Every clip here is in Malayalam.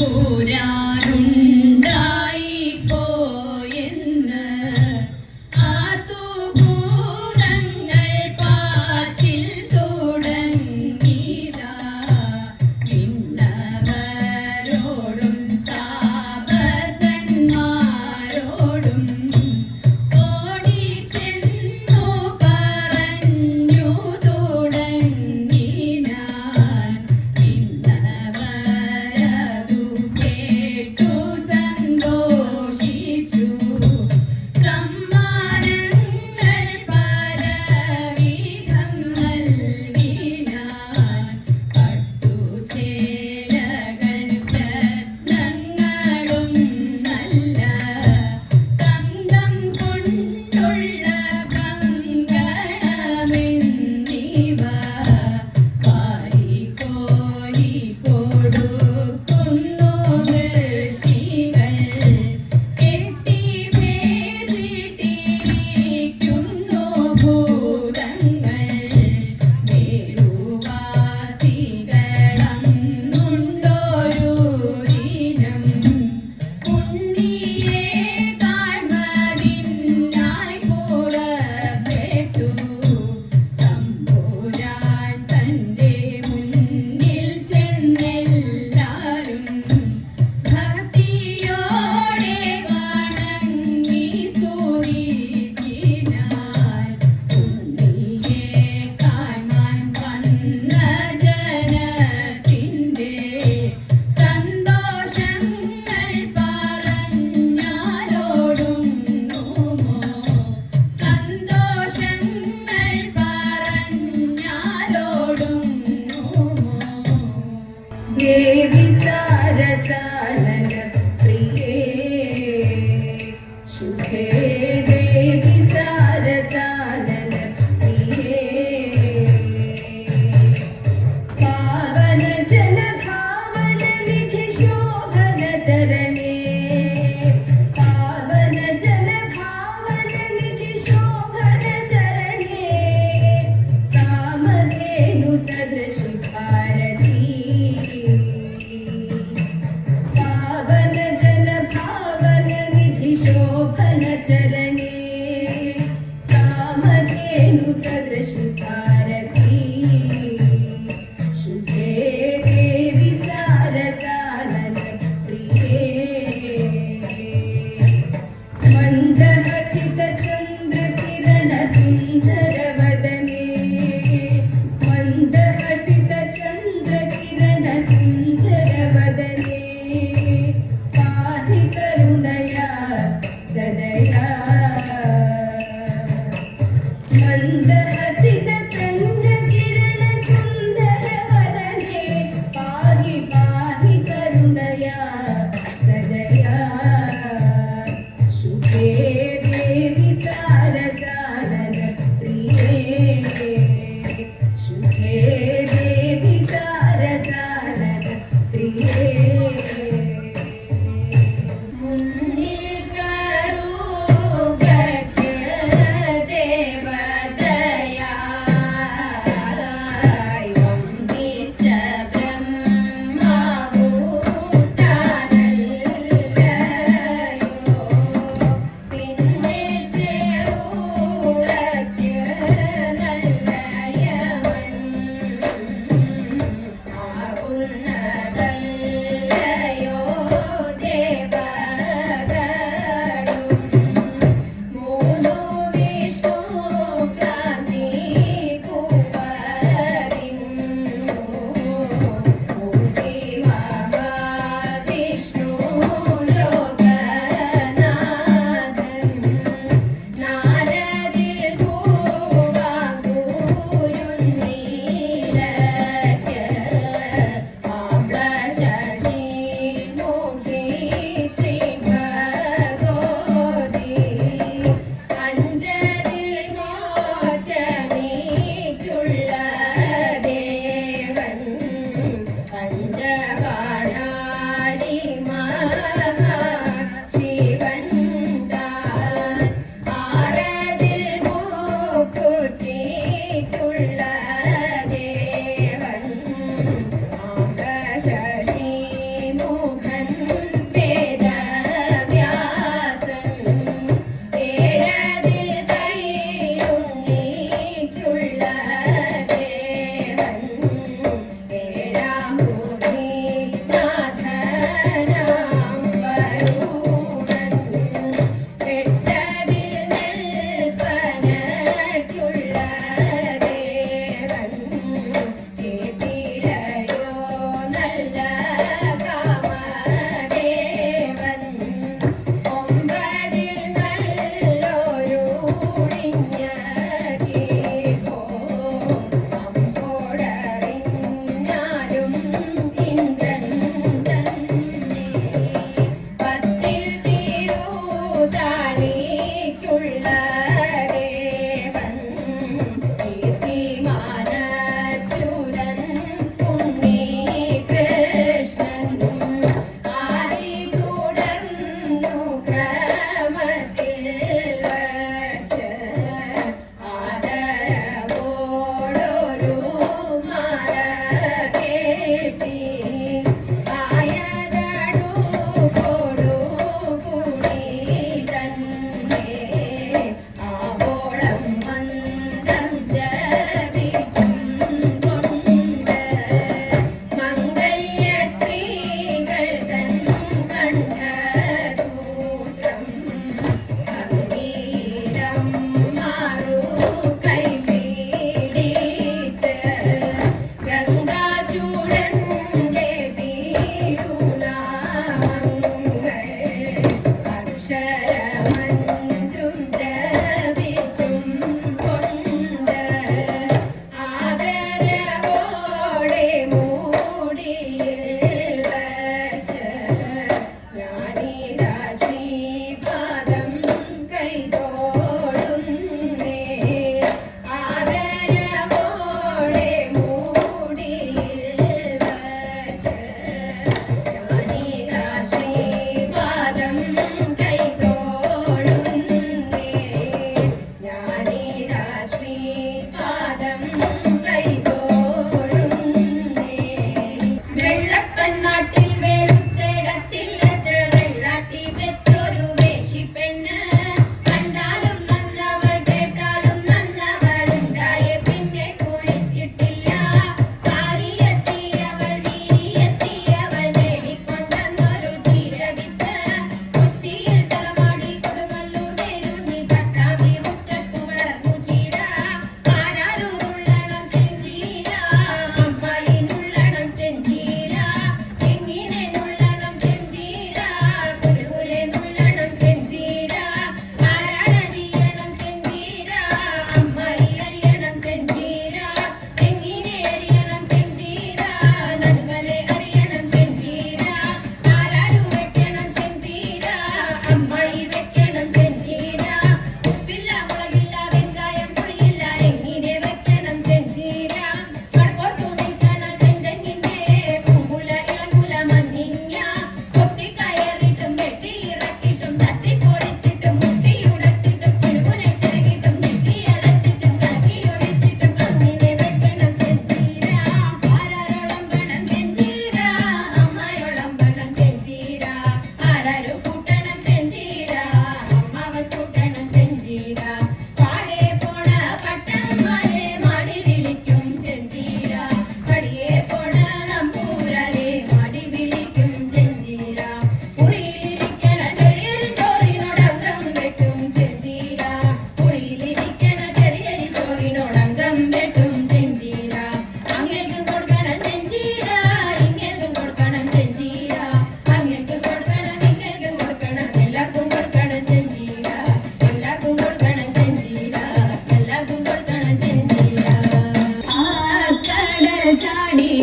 ദേവി good.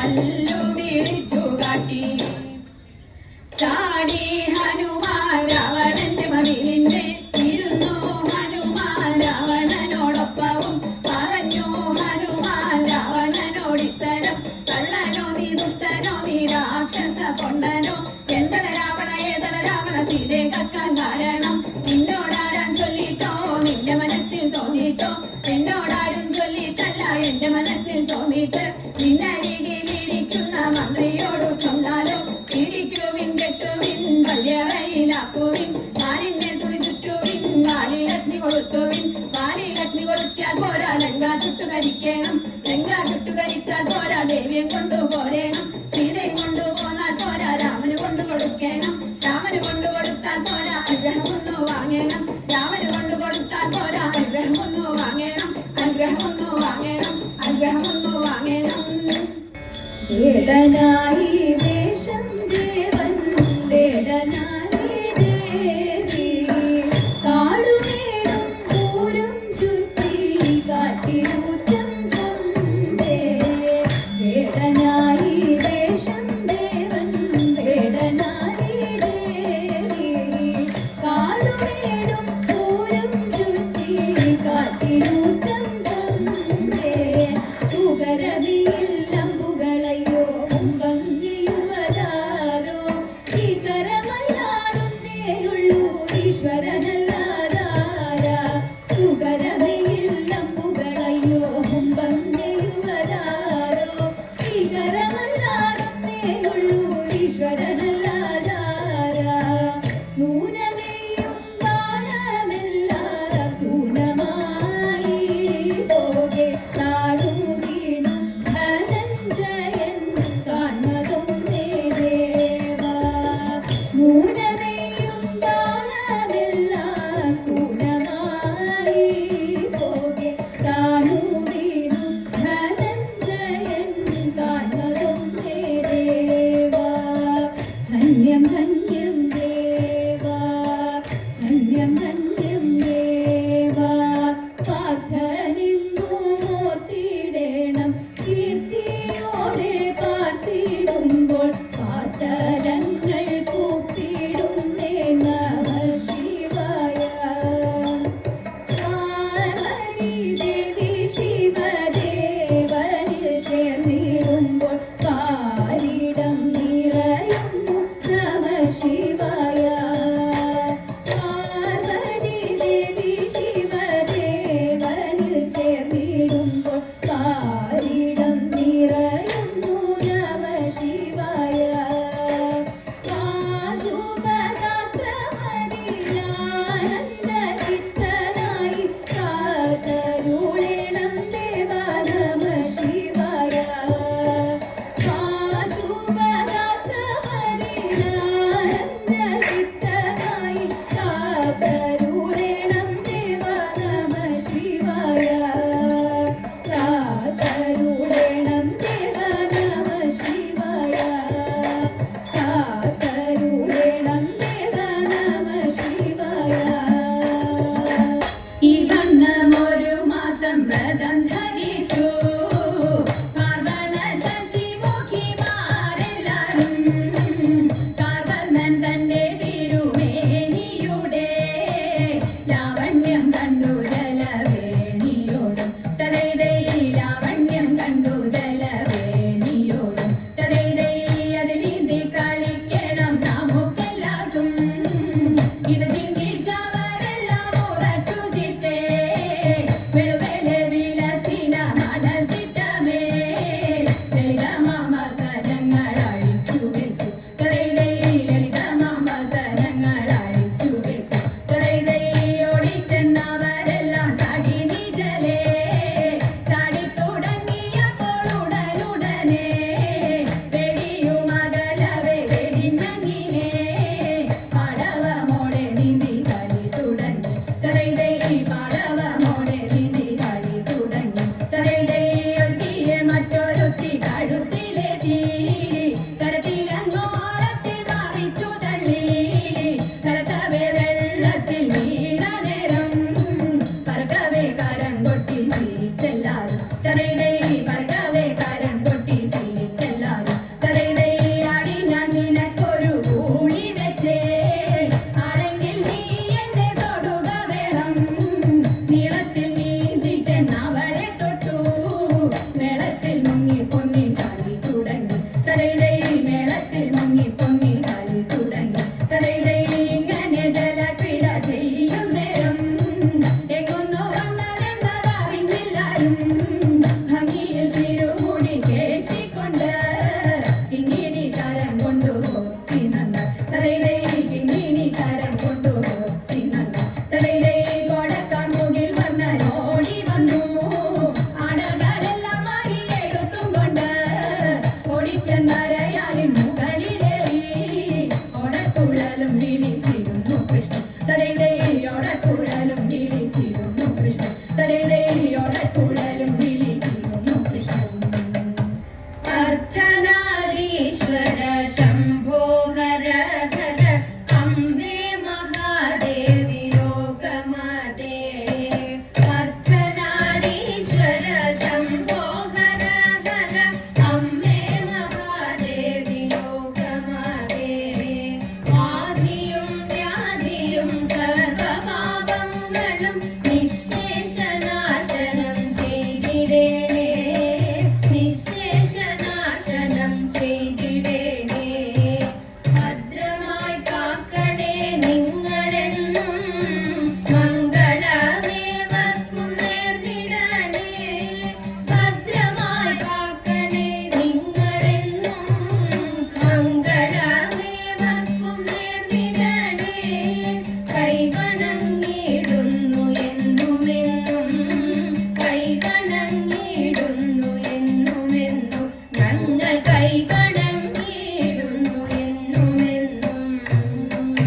चल। ധരിക്കണം. ലങ്ക ചുട്ടുകരിച്ചാൽ പോരാ. ദേവിയെ കൊണ്ടു പോരേണം സീതയും കൊണ്ടു പോന്നാൽ പോരാ. രാമന് കൊണ്ടു കൊടുക്കണം രാമന് കൊണ്ടു കൊടുത്താൽ പോരാ. അനുഗ്രഹം ഒന്നു വാങ്ങണം. രാമന് കൊണ്ടു കൊടുത്താൽ പോരാ. അനുഗ്രഹം ഒന്നു വാങ്ങണം. അനുഗ്രഹം ഒന്നു വാങ്ങണം. അനുഗ്രഹം ഒന്നു വാങ്ങണം. ഏതനായി கண்டது